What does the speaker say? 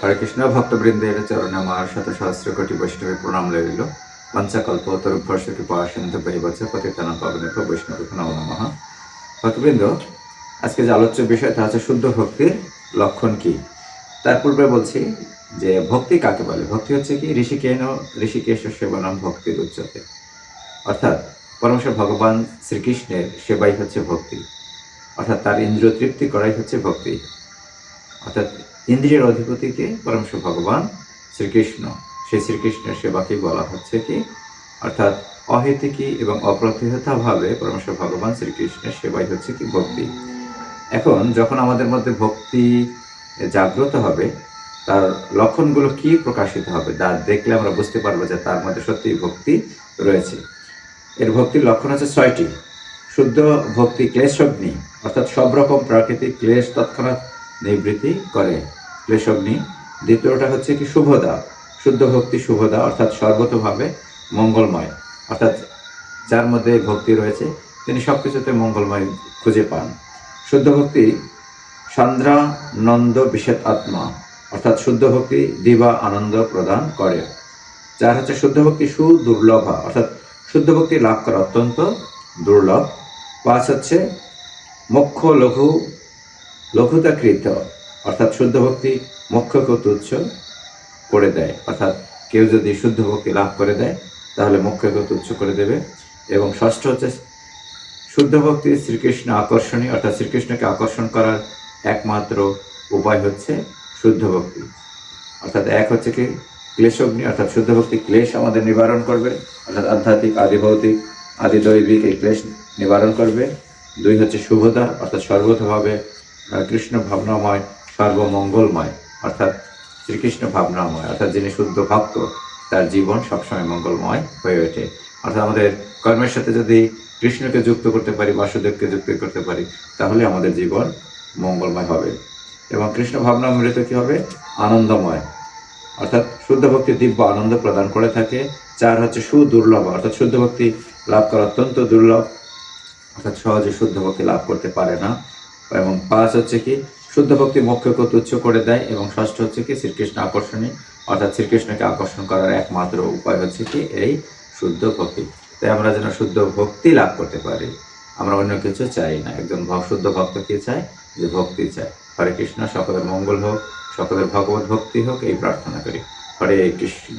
হরে কৃষ্ণ ভক্তবৃন্দের চরণে আমার শত সহস্র কোটি বৈষ্ণবী প্রণাম লইল পঞ্চকল্প তরুভর্ষ কৃপা সিন্ধু বৈবচ পতিতানা পাবনে বৈষ্ণব নমঃ। ভক্তবৃন্দ, আজকে যে আলোচ্য বিষয় তা হচ্ছে শুদ্ধ ভক্তির লক্ষণ কি? তার পূর্বে বলছি যে ভক্তি কাকে বলে? ভক্তি হচ্ছে কি? ঋষিকেন, ঋষিকেশ সেবনম ভক্তির উচ্চতে। অর্থাৎ পরমেশ্বর ভগবান শ্রীকৃষ্ণের সেবাই হচ্ছে ভক্তি। অর্থাৎ তার ইন্দ্রিয় তৃপ্তি করাই হচ্ছে ভক্তি। অর্থাৎ ইন্দ্রিয়ের অধিপতিকে পরমশ ভগবান শ্রীকৃষ্ণ। সেই শ্রীকৃষ্ণের সেবাকে বলা হচ্ছে কি? অর্থাৎ অহেতুকি এবং অপ্রতিহতভাবে পরমেশ্বর ভগবান শ্রীকৃষ্ণের সেবাই হচ্ছে কি? ভক্তি। এখন যখন আমাদের মধ্যে ভক্তি জাগ্রত হবে, তার লক্ষণগুলো কি প্রকাশিত হবে? তা দেখলে আমরা বুঝতে পারব যে তার মধ্যে সত্যি ভক্তি রয়েছে। এর ভক্তির লক্ষণ হচ্ছে ছয়টি। শুদ্ধ ভক্তি ক্লেশগ্নি, অর্থাৎ সব রকম প্রাকৃতিক ক্লেশ তৎক্ষণাৎ নিবৃত্তি করে। ক্লেশগ্নি দ্বিতীয়টা হচ্ছে কি শুভদা, শুদ্ধ ভক্তি শুভদা, অর্থাৎ সর্বতভাবে মঙ্গলময়। অর্থাৎ যার মধ্যে ভক্তি রয়েছে, তিনি সব কিছুতে মঙ্গলময় খুঁজে পান। শুদ্ধ ভক্তি সান্দ্রানন্দ বিশেষ আত্মা, অর্থাৎ শুদ্ধ ভক্তি দিবা আনন্দ প্রদান করে। যার হচ্ছে শুদ্ধ ভক্তি সুদুর্লভা, অর্থাৎ শুদ্ধ ভক্তি লাভ করা অত্যন্ত দুর্লভ। পাঁচ হচ্ছে, মোক্ষ লঘু লঘুতাকৃত, অর্থাৎ শুদ্ধ ভক্তি মোক্ষকে তুচ্ছ করে দেয়। অর্থাৎ কেউ যদি শুদ্ধ ভক্তি লাভ করে দেয়, তাহলে মোক্ষকে তুচ্ছ করে দেবে। এবং ষষ্ঠ হচ্ছে শুদ্ধ ভক্তি শ্রীকৃষ্ণ আকর্ষণী অর্থাৎ শ্রীকৃষ্ণকে আকর্ষণ করার একমাত্র উপায় হচ্ছে শুদ্ধ ভক্তি অর্থাৎ এক হচ্ছে কি? ক্লেশগ্নি, অর্থাৎ শুদ্ধ ভক্তি ক্লেশ আমাদের নিবারণ করবে। অর্থাৎ আধ্যাত্মিক আদি ভৌতিক আদি দৈবিক এই ক্লেশ নিবারণ করবে। দুই হচ্ছে শুভতা, অর্থাৎ সর্বতভাবে কৃষ্ণ ভাবনাময়, সর্বমঙ্গলময়, অর্থাৎ শ্রীকৃষ্ণ ভাবনাময়, অর্থাৎ যিনি শুদ্ধ ভক্ত, তার জীবন সবসময় মঙ্গলময় হয়ে ওঠে। অর্থাৎ আমাদের কর্মের সাথে যদি কৃষ্ণকে যুক্ত করতে পারি, বাসুদেবকে যুক্ত করতে পারি, তাহলে আমাদের জীবন মঙ্গলময় হবে। এবং কৃষ্ণ ভাবনা মৃত কী হবে? আনন্দময়। অর্থাৎ শুদ্ধ ভক্তি দিব্য আনন্দ প্রদান করে থাকে। চার হচ্ছে সুদুর্লভ, অর্থাৎ শুদ্ধ ভক্তি লাভ করা অত্যন্ত দুর্লভ। অর্থাৎ সহজে শুদ্ধ ভক্তি লাভ করতে পারে না। এবং পাঁচ হচ্ছে কি, শুদ্ধ ভক্তি মোক্ষকে তুচ্ছ করে দেয় এবং ষষ্ঠ হচ্ছে কি, শ্রীকৃষ্ণ আকর্ষণী। অর্থাৎ শ্রীকৃষ্ণকে আকর্ষণ করার একমাত্র উপায় হচ্ছে কি, এই শুদ্ধ ভক্তি। তাই আমরা যেন শুদ্ধ ভক্তি লাভ করতে পারি। আমরা অন্য কিছু চাই না। একজন শুদ্ধ ভক্ত কি চায়? যে ভক্তি চায়। হরে কৃষ্ণ, সকলের মঙ্গল হোক, সকলের ভগবত ভক্তি হোক, এই প্রার্থনা করি। হরে কৃষ্ণ।